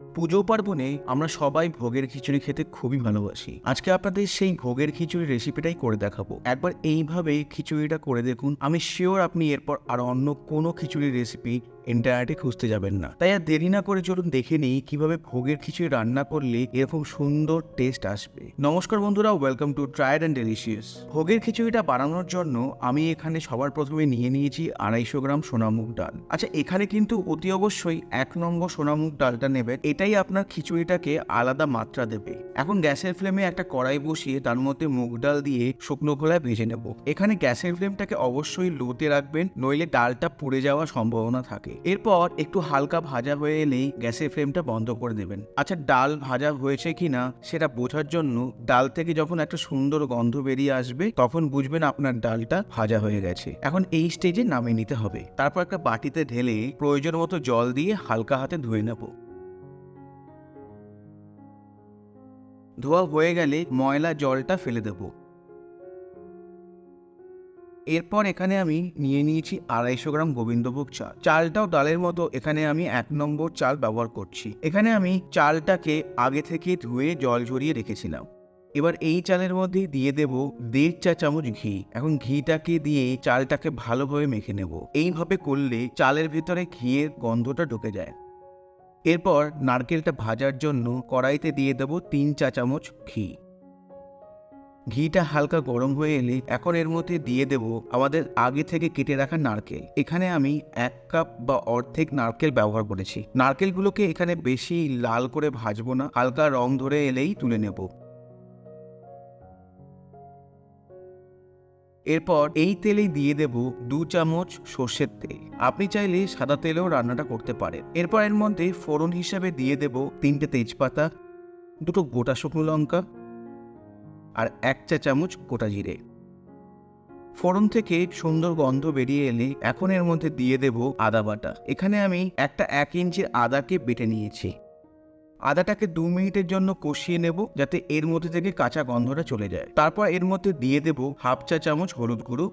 পুজো পার্বণে আমরা সবাই ভোগের খিচুড়ি খেতে খুবই ভালোবাসি। আজকে আপনাদের সেই ভোগের খিচুড়ি রেসিপিটাই করে দেখাবো। একবার এইভাবে খিচুড়িটা করে দেখুন। আমি শিওর আপনি এরপর আর অন্য কোনো খিচুড়ির রেসিপি ইন্টারনেটে খুঁজতে যাবেন না। তাই আর দেরি না করে চলুন দেখে নিই কীভাবে ভোগের খিচুড়ি রান্না করলে এরকম সুন্দর টেস্ট আসবে। নমস্কার বন্ধুরা welcome to tried and delicious ভোগের খিচুড়িটা বানানোর জন্য আমি এখানে সবার প্রথমে নিয়ে নিয়েছি আড়াইশো গ্রাম সোনামুগ ডাল। আচ্ছা এখানে কিন্তু অতি অবশ্যই এক নম্বর সোনামুগ ডালটা নেবেন। এটাই আপনার খিচুড়িটাকে আলাদা মাত্রা দেবে। এখন গ্যাসের ফ্লেমে একটা কড়াই বসিয়ে তার মধ্যে মুগ ডাল দিয়ে শুকনো খোলায় ভেজে নেব। এখানে গ্যাসের ফ্লেমটাকে অবশ্যই লোতে রাখবেন, নইলে ডালটা পুড়ে যাওয়ার সম্ভাবনা থাকে। এরপর একটু হালকা ভাজা হয়ে এলেই গ্যাসের ফ্লেমটা বন্ধ করে দেবেন। আচ্ছা ডাল ভাজা হয়েছে কিনা সেটা বোঝার জন্য ডাল থেকে যখন একটা সুন্দর গন্ধ বেরিয়ে আসবে, তখন বুঝবেন আপনার ডালটা ভাজা হয়ে গেছে। এখন এই স্টেজে নামিয়ে নিতে হবে। তারপর একটা বাটিতে ঢেলে প্রয়োজন মতো জল দিয়ে হালকা হাতে ধুয়ে নেব। ধোয়া হয়ে গেলে ময়লা জলটা ফেলে দেব। এরপর এখানে আমি নিয়ে নিয়েছি আড়াইশো গ্রাম গোবিন্দভোগ চাল। চালটাও ডালের মতো, এখানে আমি এক নম্বর চাল ব্যবহার করছি। এখানে আমি চালটাকে আগে থেকে ধুয়ে জল ঝরিয়ে রেখেছিলাম। এবার এই চালের মধ্যে দিয়ে দেব দেড় চা চামচ ঘি। এখন ঘিটাকে দিয়ে চালটাকে ভালোভাবে মেখে নেব। এইভাবে করলে চালের ভিতরে ঘিয়ের গন্ধটা ঢুকে যায়। এরপর নারকেলটা ভাজার জন্য কড়াইতে দিয়ে দেব তিন চা চামচ ঘি। ঘিটা হালকা গরম হয়ে এলে এখন এর মধ্যে দিয়ে দেব আমাদের আগে থেকে কেটে রাখা নারকেল। এখানে আমি এক কাপ বা অর্ধেক নারকেল ব্যবহার করেছি। নারকেলগুলোকে এখানে বেশি লাল করে ভাজবো না, হালকা রং ধরে এলেই তুলে নেব। এরপর এই তেলেই দিয়ে দেব দু চামচ সর্ষের তেল। আপনি চাইলে সাদা তেলেও রান্নাটা করতে পারেন। এরপর এর মধ্যে ফোড়ন হিসাবে দিয়ে দেব তিনটে তেজপাতা, দুটো গোটা শুকনো লঙ্কা আর এক চা চামচ গোটা জিরে। ফোড়ন থেকে সুন্দর গন্ধ বেরিয়ে এলে এখন এর মধ্যে দিয়ে দেব আদা বাটা। এখানে আমি একটা এক ইঞ্চির আদাকে বেটে নিয়েছি। আদাটাকে দু মিনিটের জন্য কষিয়ে নেব যাতে এর মধ্যে থেকে কাঁচা গন্ধটা চলে যায়। তারপর এর মধ্যে দিয়ে দেব হাফ চা চামচ হলুদ গুঁড়ো।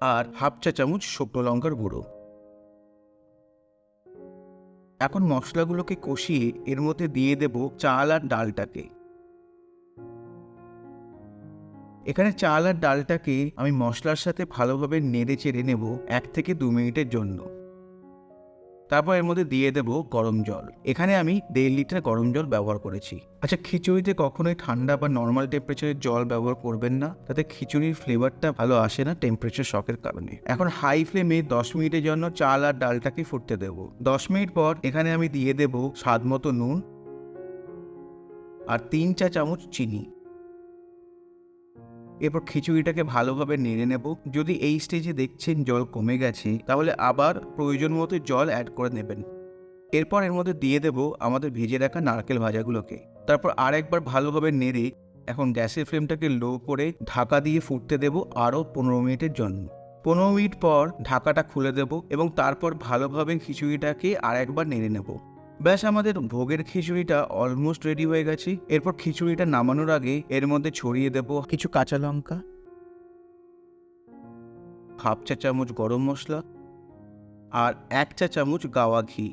আর হাফ চা চামচ শুকনো লঙ্কার গুঁড়ো। এখন মশলাগুলোকে কষিয়ে এর মধ্যে দিয়ে দেব চাল আর ডালটাকে। এখানে চাল আর ডালটাকে আমি মশলার সাথে ভালোভাবে নেড়ে চেড়ে নেব এক থেকে দু মিনিটের জন্য। তারপর এর মধ্যে দিয়ে দেব গরম জল। এখানে আমি দেড় লিটার গরম জল ব্যবহার করেছি। আচ্ছা খিচুড়িতে কখনোই ঠান্ডা বা নর্মাল টেম্পারেচারের জল ব্যবহার করবেন না। তাতে খিচুড়ির ফ্লেভারটা ভালো আসে না টেম্পারেচার শকের কারণে। এখন হাই ফ্লেমে দশ মিনিটের জন্য চাল আর ডালটাকে ফুটতে দেব। দশ মিনিট পর এখানে আমি দিয়ে দেব স্বাদ মতো নুন আর তিন চা চামচ চিনি। এরপর খিচুড়িটাকে ভালোভাবে নেড়ে নেব। যদি এই স্টেজে দেখছেন জল কমে গেছে, তাহলে আবার প্রয়োজন মতো জল অ্যাড করে নেবেন। এরপর এর মধ্যে দিয়ে দেব আমাদের ভেজে রাখা নারকেল ভাজাগুলোকে। তারপর আরেকবার ভালোভাবে নেড়ে এখন গ্যাসের ফ্লেমটাকে লো করে ঢাকা দিয়ে ফুটতে দেব আরও পনেরো মিনিটের জন্য। পনেরো মিনিট পর ঢাকাটা খুলে দেব এবং তারপর ভালোভাবে খিচুড়িটাকে আরেকবার নেড়ে নেব। ব্যাস, আমাদের ভোগের খিচুড়িটা অলমোস্ট রেডি হয়ে গেছে। এরপর খিচুড়িটা নামানোর আগে এর মধ্যে ছড়িয়ে দেব কিছু কাঁচা লঙ্কা, হাফ চা চামচ গরম মশলা আর এক চা চামচ গাওয়া ঘি।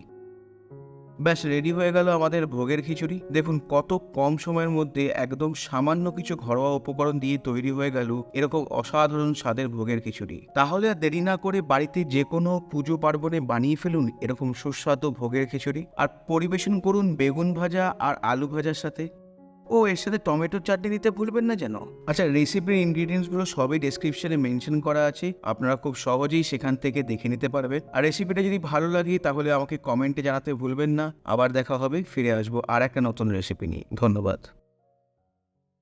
ব্যাস রেডি হয়ে গেল আমাদের ভোগের খিচুড়ি। দেখুন, কত কম সময়ের মধ্যে একদম সামান্য কিছু ঘরোয়া উপকরণ দিয়ে তৈরি হয়ে গেল এরকম অসাধারণ স্বাদের ভোগের খিচুড়ি। তাহলে আর দেরি না করে বাড়িতে যে কোনো পুজো পার্বণে বানিয়ে ফেলুন এরকম সুস্বাদু ভোগের খিচুড়ি। আর পরিবেশন করুন বেগুন ভাজা আর আলু ভাজার সাথে। ও এর সাথে টমেটোর চাটনি দিতে ভুলবেন না যেন। আচ্ছা রেসিপির ইনগ্রিডিয়েন্টসগুলো সবই ডেসক্রিপশনে মেনশন করা আছে। আপনারা খুব সহজেই সেখান থেকে দেখে নিতে পারবেন। আর রেসিপিটা যদি ভালো লাগে, তাহলে আমাকে কমেন্টে জানাতে ভুলবেন না। আবার দেখা হবে, ফিরে আসব আর একটা নতুন রেসিপি নিয়ে। ধন্যবাদ।